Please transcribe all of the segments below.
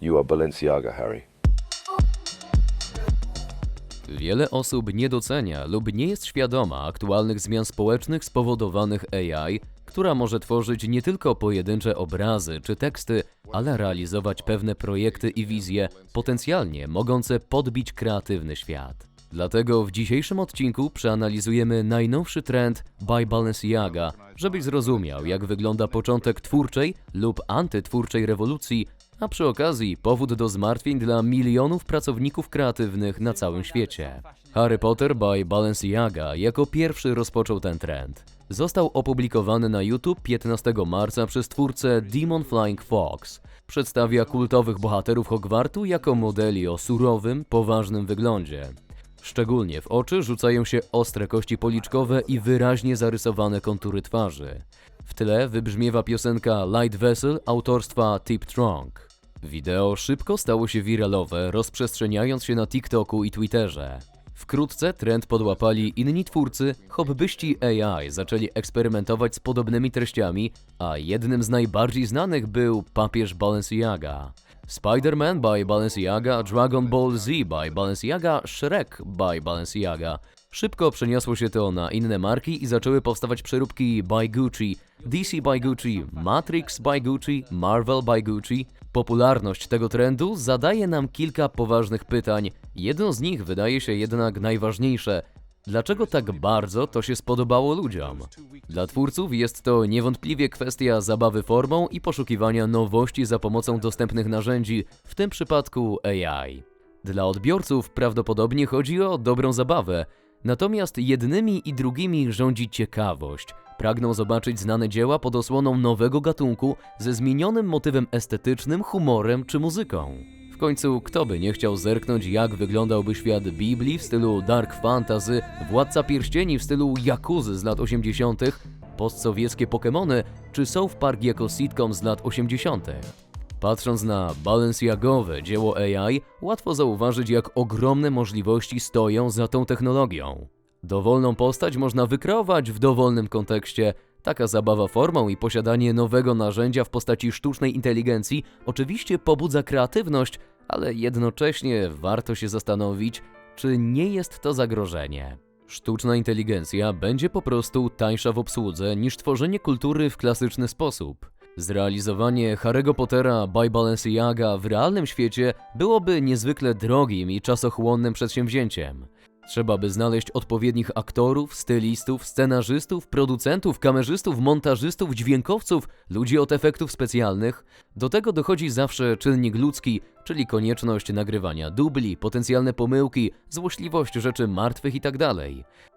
You are Balenciaga, Harry. Wiele osób nie docenia lub nie jest świadoma aktualnych zmian społecznych spowodowanych AI, która może tworzyć nie tylko pojedyncze obrazy czy teksty, ale realizować pewne projekty i wizje, potencjalnie mogące podbić kreatywny świat. Dlatego w dzisiejszym odcinku przeanalizujemy najnowszy trend by Balenciaga, żebyś zrozumiał, jak wygląda początek twórczej lub antytwórczej rewolucji, a przy okazji powód do zmartwień dla milionów pracowników kreatywnych na całym świecie. Harry Potter by Balenciaga jako pierwszy rozpoczął ten trend. Został opublikowany na YouTube 15 marca przez twórcę Demon Flying Fox. Przedstawia kultowych bohaterów Hogwartu jako modeli o surowym, poważnym wyglądzie. Szczególnie w oczy rzucają się ostre kości policzkowe i wyraźnie zarysowane kontury twarzy. W tle wybrzmiewa piosenka Light Vessel autorstwa Tip Trunk. Wideo szybko stało się wiralowe, rozprzestrzeniając się na TikToku i Twitterze. Wkrótce trend podłapali inni twórcy, hobbyści AI zaczęli eksperymentować z podobnymi treściami, a jednym z najbardziej znanych był papież Balenciaga. Spider-Man by Balenciaga, Dragon Ball Z by Balenciaga, Shrek by Balenciaga. Szybko przeniosło się to na inne marki i zaczęły powstawać przeróbki by Gucci, DC by Gucci, Matrix by Gucci, Marvel by Gucci. Popularność tego trendu zadaje nam kilka poważnych pytań. Jedno z nich wydaje się jednak najważniejsze. Dlaczego tak bardzo to się spodobało ludziom? Dla twórców jest to niewątpliwie kwestia zabawy formą i poszukiwania nowości za pomocą dostępnych narzędzi, w tym przypadku AI. Dla odbiorców prawdopodobnie chodzi o dobrą zabawę, natomiast jednymi i drugimi rządzi ciekawość. Pragną zobaczyć znane dzieła pod osłoną nowego gatunku ze zmienionym motywem estetycznym, humorem czy muzyką. W końcu, kto by nie chciał zerknąć, jak wyglądałby świat Biblii w stylu dark fantasy, Władca Pierścieni w stylu Jakuzy z lat 80., postsowieckie Pokémony czy South Park jako sitcom z lat 80. Patrząc na Balenciagowe dzieło AI, łatwo zauważyć, jak ogromne możliwości stoją za tą technologią. Dowolną postać można wykreować w dowolnym kontekście. Taka zabawa formą i posiadanie nowego narzędzia w postaci sztucznej inteligencji oczywiście pobudza kreatywność, ale jednocześnie warto się zastanowić, czy nie jest to zagrożenie. Sztuczna inteligencja będzie po prostu tańsza w obsłudze niż tworzenie kultury w klasyczny sposób. Zrealizowanie Harry'ego Pottera by Balenciaga w realnym świecie byłoby niezwykle drogim i czasochłonnym przedsięwzięciem. Trzeba by znaleźć odpowiednich aktorów, stylistów, scenarzystów, producentów, kamerzystów, montażystów, dźwiękowców, ludzi od efektów specjalnych. Do tego dochodzi zawsze czynnik ludzki, czyli konieczność nagrywania dubli, potencjalne pomyłki, złośliwość rzeczy martwych itd.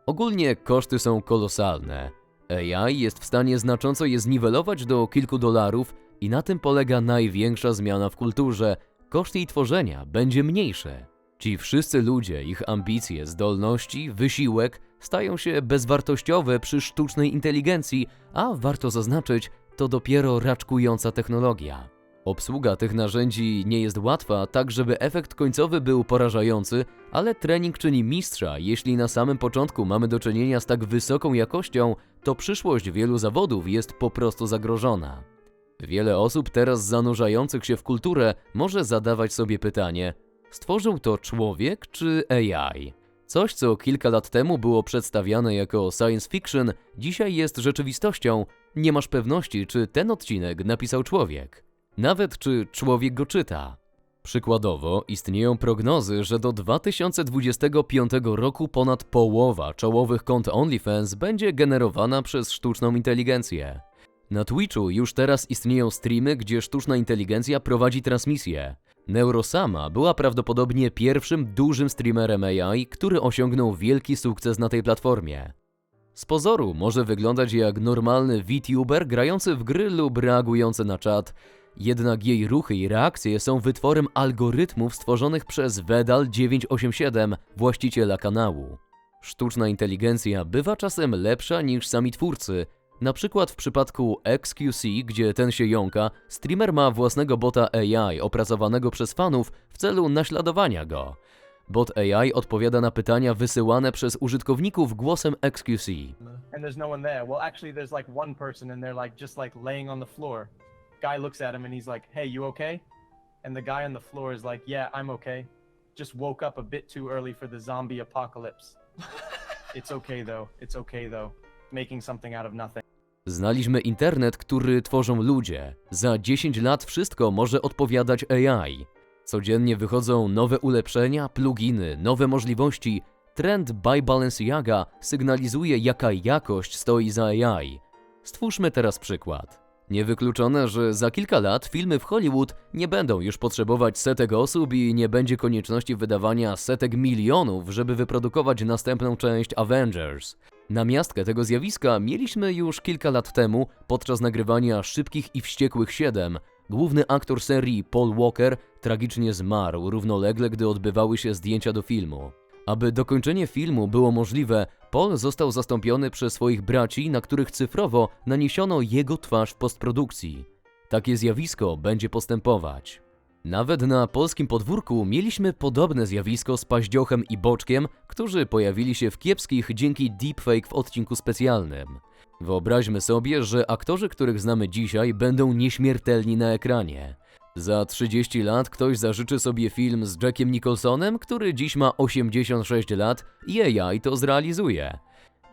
Ogólnie koszty są kolosalne. AI jest w stanie znacząco je zniwelować do kilku dolarów i na tym polega największa zmiana w kulturze. Koszt jej tworzenia będzie mniejszy. Ci wszyscy ludzie, ich ambicje, zdolności, wysiłek stają się bezwartościowe przy sztucznej inteligencji, a warto zaznaczyć, to dopiero raczkująca technologia. Obsługa tych narzędzi nie jest łatwa, tak żeby efekt końcowy był porażający, ale trening czyni mistrza. Jeśli na samym początku mamy do czynienia z tak wysoką jakością, to przyszłość wielu zawodów jest po prostu zagrożona. Wiele osób teraz zanurzających się w kulturę może zadawać sobie pytanie: stworzył to człowiek czy AI? Coś, co kilka lat temu było przedstawiane jako science fiction, dzisiaj jest rzeczywistością. Nie masz pewności, czy ten odcinek napisał człowiek. Nawet czy człowiek go czyta. Przykładowo, istnieją prognozy, że do 2025 roku ponad połowa czołowych kont OnlyFans będzie generowana przez sztuczną inteligencję. Na Twitchu już teraz istnieją streamy, gdzie sztuczna inteligencja prowadzi transmisję. Neurosama była prawdopodobnie pierwszym dużym streamerem AI, który osiągnął wielki sukces na tej platformie. Z pozoru może wyglądać jak normalny VTuber grający w gry lub reagujący na czat, jednak jej ruchy i reakcje są wytworem algorytmów stworzonych przez Vedal 987, właściciela kanału. Sztuczna inteligencja bywa czasem lepsza niż sami twórcy. Na przykład w przypadku XQC, gdzie ten się jąka, streamer ma własnego bota AI opracowanego przez fanów w celu naśladowania go. Bot AI odpowiada na pytania wysyłane przez użytkowników głosem XQC. and there's no one there. Well, actually, there's like one person, and they're like just like laying on the floor. Guy looks at him and he's like, "Hey, you okay?" and the guy on the floor is like, "Yeah, I'm okay. Just woke up a bit too early for the zombie apocalypse. it's okay though. It's okay though. Making something out of nothing." Znaliśmy internet, który tworzą ludzie. Za 10 lat wszystko może odpowiadać AI. Codziennie wychodzą nowe ulepszenia, pluginy, nowe możliwości. Trend Buy Balenciaga sygnalizuje, jaka jakość stoi za AI. Stwórzmy teraz przykład. Niewykluczone, że za kilka lat filmy w Hollywood nie będą już potrzebować setek osób i nie będzie konieczności wydawania setek milionów, żeby wyprodukować następną część Avengers. Namiastkę tego zjawiska mieliśmy już kilka lat temu podczas nagrywania Szybkich i Wściekłych 7. Główny aktor serii Paul Walker tragicznie zmarł równolegle, gdy odbywały się zdjęcia do filmu. Aby dokończenie filmu było możliwe, Paul został zastąpiony przez swoich braci, na których cyfrowo naniesiono jego twarz w postprodukcji. Takie zjawisko będzie postępować. Nawet na polskim podwórku mieliśmy podobne zjawisko z Paździochem i Boczkiem, którzy pojawili się w kiepskich dzięki deepfake w odcinku specjalnym. Wyobraźmy sobie, że aktorzy, których znamy dzisiaj, będą nieśmiertelni na ekranie. Za 30 lat ktoś zażyczy sobie film z Jackiem Nicholsonem, który dziś ma 86 lat i AI to zrealizuje.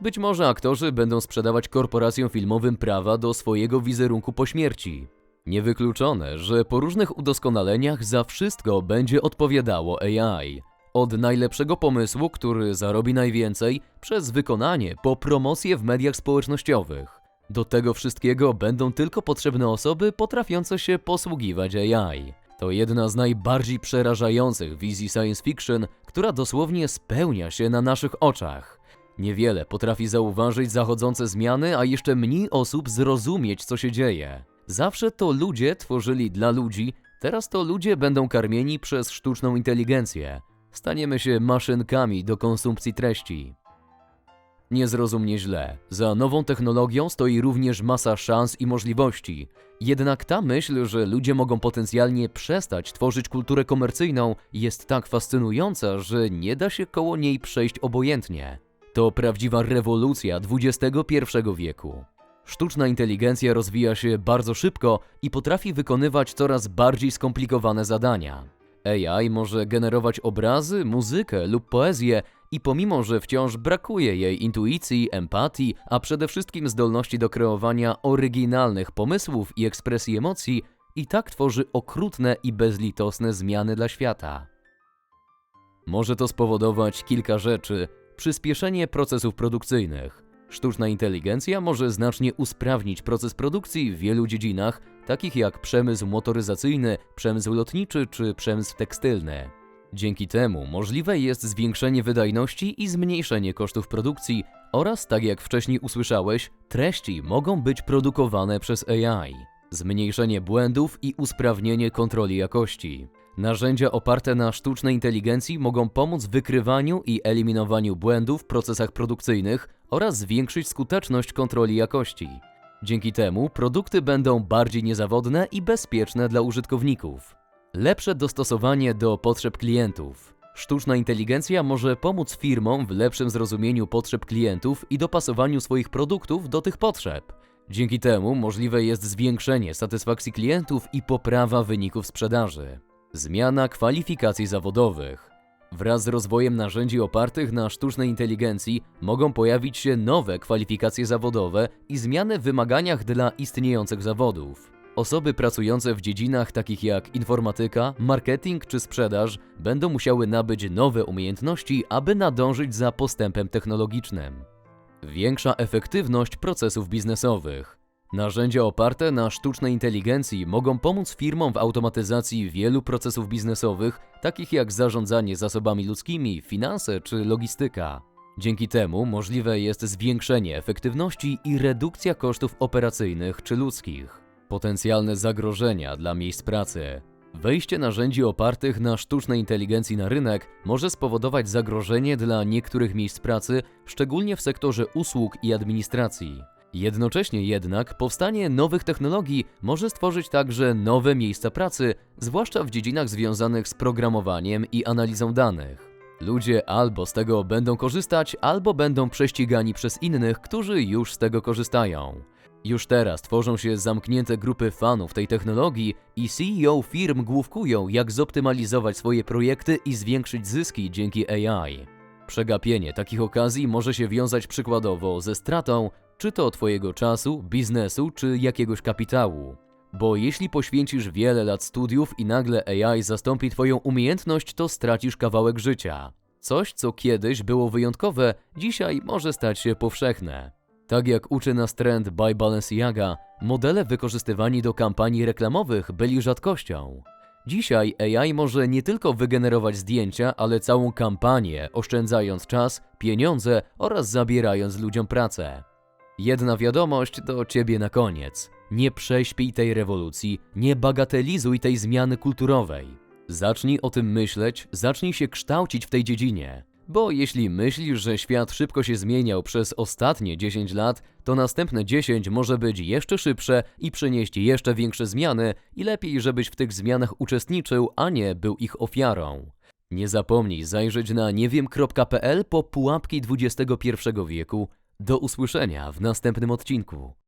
Być może aktorzy będą sprzedawać korporacjom filmowym prawa do swojego wizerunku po śmierci. Niewykluczone, że po różnych udoskonaleniach za wszystko będzie odpowiadało AI. Od najlepszego pomysłu, który zarobi najwięcej, przez wykonanie po promocję w mediach społecznościowych. Do tego wszystkiego będą tylko potrzebne osoby potrafiące się posługiwać AI. To jedna z najbardziej przerażających wizji science fiction, która dosłownie spełnia się na naszych oczach. Niewiele potrafi zauważyć zachodzące zmiany, a jeszcze mniej osób zrozumieć, co się dzieje. Zawsze to ludzie tworzyli dla ludzi, teraz to ludzie będą karmieni przez sztuczną inteligencję. Staniemy się maszynkami do konsumpcji treści. Nie zrozum źle. Za nową technologią stoi również masa szans i możliwości. Jednak ta myśl, że ludzie mogą potencjalnie przestać tworzyć kulturę komercyjną, jest tak fascynująca, że nie da się koło niej przejść obojętnie. To prawdziwa rewolucja XXI wieku. Sztuczna inteligencja rozwija się bardzo szybko i potrafi wykonywać coraz bardziej skomplikowane zadania. AI może generować obrazy, muzykę lub poezję i pomimo, że wciąż brakuje jej intuicji, empatii, a przede wszystkim zdolności do kreowania oryginalnych pomysłów i ekspresji emocji, i tak tworzy okrutne i bezlitosne zmiany dla świata. Może to spowodować kilka rzeczy. Przyspieszenie procesów produkcyjnych. Sztuczna inteligencja może znacznie usprawnić proces produkcji w wielu dziedzinach, takich jak przemysł motoryzacyjny, przemysł lotniczy czy przemysł tekstylny. Dzięki temu możliwe jest zwiększenie wydajności i zmniejszenie kosztów produkcji oraz, tak jak wcześniej usłyszałeś, treści mogą być produkowane przez AI. Zmniejszenie błędów i usprawnienie kontroli jakości. Narzędzia oparte na sztucznej inteligencji mogą pomóc w wykrywaniu i eliminowaniu błędów w procesach produkcyjnych oraz zwiększyć skuteczność kontroli jakości. Dzięki temu produkty będą bardziej niezawodne i bezpieczne dla użytkowników. Lepsze dostosowanie do potrzeb klientów. Sztuczna inteligencja może pomóc firmom w lepszym zrozumieniu potrzeb klientów i dopasowaniu swoich produktów do tych potrzeb. Dzięki temu możliwe jest zwiększenie satysfakcji klientów i poprawa wyników sprzedaży. Zmiana kwalifikacji zawodowych. Wraz z rozwojem narzędzi opartych na sztucznej inteligencji mogą pojawić się nowe kwalifikacje zawodowe i zmiany w wymaganiach dla istniejących zawodów. Osoby pracujące w dziedzinach takich jak informatyka, marketing czy sprzedaż będą musiały nabyć nowe umiejętności, aby nadążyć za postępem technologicznym. Większa efektywność procesów biznesowych. Narzędzia oparte na sztucznej inteligencji mogą pomóc firmom w automatyzacji wielu procesów biznesowych, takich jak zarządzanie zasobami ludzkimi, finanse czy logistyka. Dzięki temu możliwe jest zwiększenie efektywności i redukcja kosztów operacyjnych czy ludzkich. Potencjalne zagrożenia dla miejsc pracy. Wejście narzędzi opartych na sztucznej inteligencji na rynek może spowodować zagrożenie dla niektórych miejsc pracy, szczególnie w sektorze usług i administracji. Jednocześnie jednak powstanie nowych technologii może stworzyć także nowe miejsca pracy, zwłaszcza w dziedzinach związanych z programowaniem i analizą danych. Ludzie albo z tego będą korzystać, albo będą prześcigani przez innych, którzy już z tego korzystają. Już teraz tworzą się zamknięte grupy fanów tej technologii i CEO firm główkują, jak zoptymalizować swoje projekty i zwiększyć zyski dzięki AI. Przegapienie takich okazji może się wiązać przykładowo ze stratą czy to twojego czasu, biznesu, czy jakiegoś kapitału. Bo jeśli poświęcisz wiele lat studiów i nagle AI zastąpi twoją umiejętność, to stracisz kawałek życia. Coś, co kiedyś było wyjątkowe, dzisiaj może stać się powszechne. Tak jak uczy nas trend by Balenciaga, modele wykorzystywani do kampanii reklamowych byli rzadkością. Dzisiaj AI może nie tylko wygenerować zdjęcia, ale całą kampanię, oszczędzając czas, pieniądze oraz zabierając ludziom pracę. Jedna wiadomość do ciebie na koniec. Nie prześpij tej rewolucji, nie bagatelizuj tej zmiany kulturowej. Zacznij o tym myśleć, zacznij się kształcić w tej dziedzinie. Bo jeśli myślisz, że świat szybko się zmieniał przez ostatnie 10 lat, to następne 10 może być jeszcze szybsze i przynieść jeszcze większe zmiany i lepiej, żebyś w tych zmianach uczestniczył, a nie był ich ofiarą. Nie zapomnij zajrzeć na niewiem.pl po pułapki XXI wieku. Do usłyszenia w następnym odcinku.